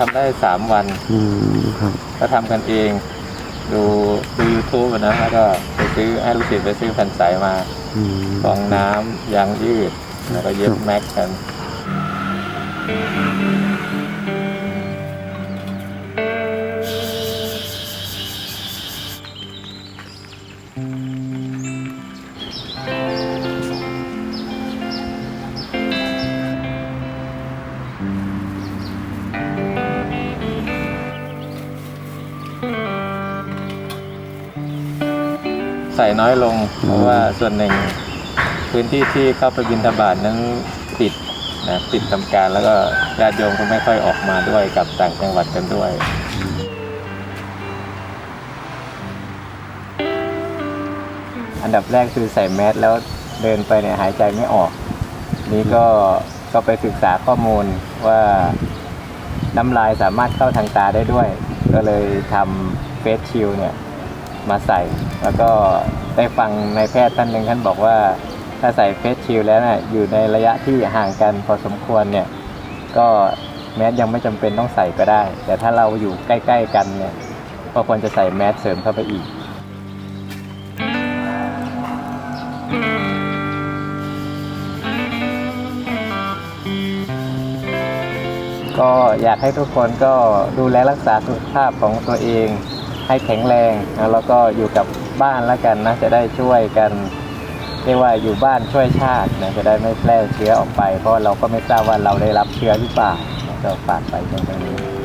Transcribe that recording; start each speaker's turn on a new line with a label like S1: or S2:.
S1: ทำได้สามวัน
S2: อืมครับ
S1: ก็ทำกันเอง ดูดู YouTube อะนะแล้วก็ไปซื้อให้ลูกศิษย์ไปซื้อแผ่นใสมา
S2: อืม
S1: ฟองน้ำยางยืด แล้วก็เย็บแม็กกัน ใส่น้อยลง เพราะว่าส่วนหนึ่งพื้นที่ที่เข้าไปบินทบาทนั้นปิดนะปิดทำการแล้วก็ญาติโยมก็ไม่ค่อยออกมาด้วยกับต่างจังหวัดกันด้วยอันดับแรกคือใส่แมสแล้วเดินไปเนี่ยหายใจไม่ออก นี่ก็ก็ไปศึกษาข้อมูลว่าน้ำลายสามารถเข้าทางตาได้ด้วย ก็เลยทำเฟสชิลเนี่ย มาใส่ แล้วก็ได้ฟังในายแพทย์ท่านหนึ่งท่านบอกว่า ถ้าใส่เฟสชิลแล้วนี่ยอยู่ในระยะที่ห่างกันพอสมควรเนี่ยก็แมสยังไม่จำเป็นต้องใส่ก็ได้ แต่ถ้าเราอยู่ใกล้ ๆ กันเนี่ยก็ควรจะใส่แมสเสริมเข้าไปอีกก็อยากให้ทุกคนก็ดูแลรักษาสุขภาพของตัวเอง ให้แข็งแรงนะแล้วก็อยู่กับบ้านแล้วกันนะจะได้ช่วยกันเรียกว่าอยู่บ้านช่วยชาตินะจะได้ไม่แพร่เชื้อออกไป เพราะเราก็ไม่ทราบว่าเราได้รับเชื้อหรือเปล่าก็ฝากไปตรงนี้